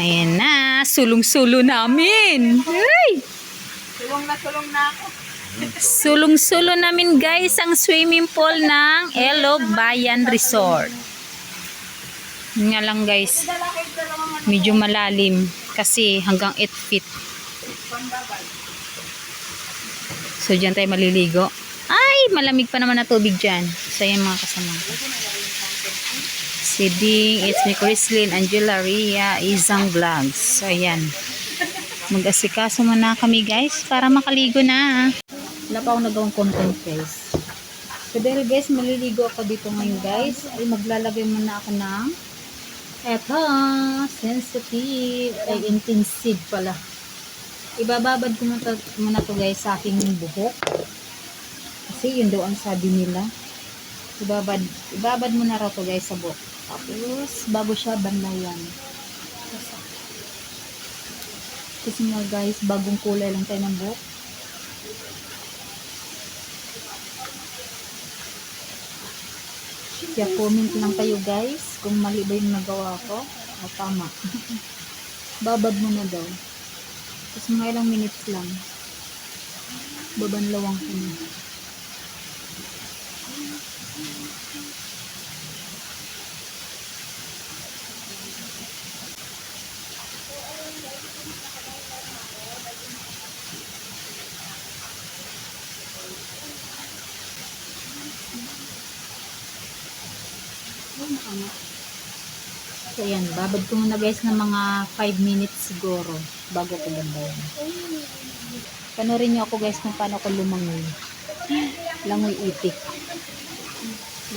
Ayan na, sulong-sulo namin. Ay! Tulong na tulong na ako. Sulong-sulo namin guys ang swimming pool ng Elog Bayan Resort. Nga lang guys, medyo malalim kasi hanggang 8 feet. So dyan tayo maliligo. Ay, malamig pa naman na tubig dyan. So yan mga kasama. Si Ding, it's me Chrislyn, Angela, Ria, Isang Vlogs. So ayan. Mag-asikaso muna kami guys para makaligo na. Wala pa akong nagawang content guys. So dahil guys, maliligo ako dito ngayon guys. Ay maglalagay muna ako ng eto, sensitive, ay intensive pala. Ibababad ko muna, muna to guys sa aking buhok. Kasi yun daw ang sabi nila. Ibabad, ibabad mo na raw to guys sa buhok. Tapos, bago siya banlayan. Kasi nga guys, bagong kulay lang tayo ng buhok. Kaya comment lang kayo guys kung mali ba yung nagawa ko o tama. Babad mo na daw. Tapos mga ilang minutes lang. Babanlawang ko na. So yan, babad ko muna guys ng mga 5 minutes siguro bago ko bandayan. Panorin niyo ako guys kung paano ko lumangoy. Langoy itik.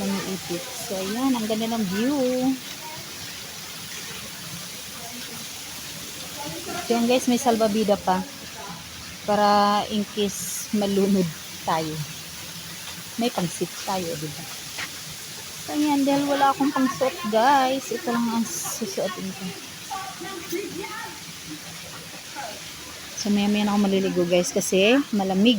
Langoy itik. So ayan, ang ganda ng view. So yan guys, may salbabida pa. Para in case malunod tayo. May pangsit tayo, di ba? So, yan, dahil wala akong pang suot, guys. Ito lang ang susuotin ko. So, maya maya na ako maliligo, guys, kasi malamig.